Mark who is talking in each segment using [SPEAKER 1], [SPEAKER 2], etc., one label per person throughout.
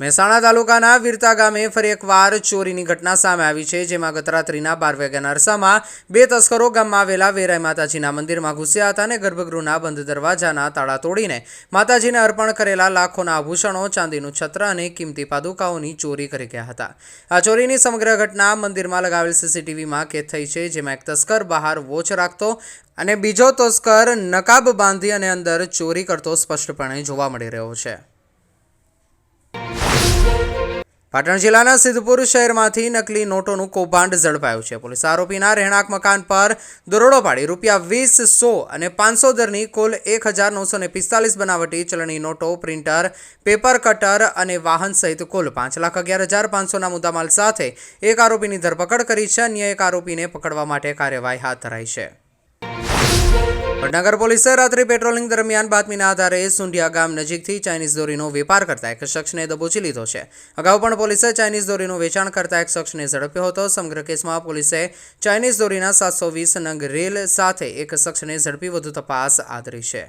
[SPEAKER 1] મહેસાણા તાલુકાના વીરતા ગામે ફરી એકવાર ચોરીની ઘટના સામે આવી છે, જેમાં ગતરાત્રિના બાર વાગ્યાના અરસામાં બે તસ્કરો ગામમાં આવેલા વેરાય માતાજીના મંદિરમાં ઘૂસ્યા હતા અને ગર્ભગૃહના બંધ દરવાજાના તાળા તોડીને માતાજીને અર્પણ કરેલા લાખોના આભૂષણો, ચાંદીનું છત્ર અને કિંમતી પાદુકાઓની ચોરી કરી ગયા હતા. આ ચોરીની સમગ્ર ઘટના મંદિરમાં લગાવેલ સીસીટીવીમાં કેદ થઈ છે, જેમાં એક તસ્કર બહાર વોચ રાખતો અને બીજો તસ્કર નકાબ બાંધી અને અંદર ચોરી કરતો સ્પષ્ટપણે જોવા મળી રહ્યો છે. પાટણ જિલ્લાના સિદ્ધપુર શહેરમાંથી નકલી નોટોનું કૌભાંડ ઝડપાયું છે. પોલીસ આરોપીના રહેણાંક મકાન પર દરોડો પાડી રૂપિયા વીસ સો અને પાંચસો દરની કુલ એક હજાર નવસો ને પિસ્તાલીસ બનાવટી ચલણી નોટો, પ્રિન્ટર, પેપર કટર અને વાહન સહિત કુલ પાંચ લાખ અગિયાર હજાર પાંચસોના મુદ્દામાલ સાથે એક આરોપીની ધરપકડ કરી છે. અન્ય એક આરોપીને પકડવા માટે કાર્યવાહી હાથ ધરાઈ છે. વડનગર પોલીસે રાત્રે પેટ્રોલિંગ દરમિયાન બાતમીના આધારે સુંઢિયા ગામ નજીકથી ચાઇનીઝ દોરીનો વેપાર કરતા એક શખ્સને દબોચી લીધો છે. અગાઉ પણ પોલીસે ચાઇનીઝ દોરીનું વેચાણ કરતા એક શખ્સને ઝડપ્યો હતો. સમગ્ર કેસમાં પોલીસે ચાઇનીઝ દોરીના સાતસો વીસ નંગ રેલ સાથે એક શખ્સને ઝડપી વધુ તપાસ આદરી છે.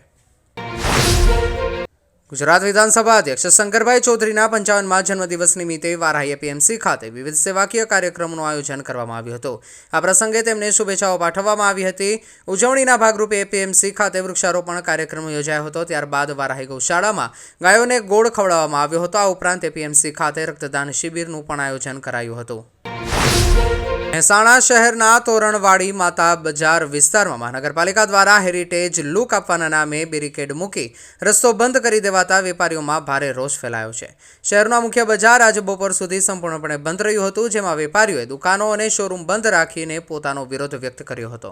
[SPEAKER 1] ગુજરાત વિધાનસભા અધ્યક્ષ શંકરભાઈ ચૌધરીના પંચાવનમાં જન્મદિવસ નિમિત્તે વારાહી એપીએમસી ખાતે વિવિધ સેવાકીય કાર્યક્રમનું આયોજન કરવામાં આવ્યું હતું. આ પ્રસંગે તેમને શુભેચ્છાઓ પાઠવવામાં આવી હતી. ઉજવણીના ભાગરૂપે એપીએમસી ખાતે વૃક્ષારોપણ કાર્યક્રમ યોજાયો હતો. ત્યારબાદ વારાહી ગૌશાળામાં ગાયોને ગોળ ખવડાવવામાં આવ્યો હતો. આ ઉપરાંત એપીએમસી ખાતે રક્તદાન શિબિરનું પણ આયોજન કરાયું હતું. મહેસાણા શહેરના તોરણવાડી માતા બજાર વિસ્તારમાં મહાનગરપાલિકા દ્વારા હેરિટેજ લુક આપવાના નામે બેરિકેડ મૂકી રસ્તો બંધ કરી દેવાતા વેપારીઓમાં ભારે રોષ ફેલાયો છે. શહેરના મુખ્ય બજાર આજે બપોર સુધી સંપૂર્ણપણે બંધ રહ્યું હતું, જેમાં વેપારીઓએ દુકાનો અને શોરૂમ બંધ રાખીને પોતાનો વિરોધ વ્યક્ત કર્યો હતો.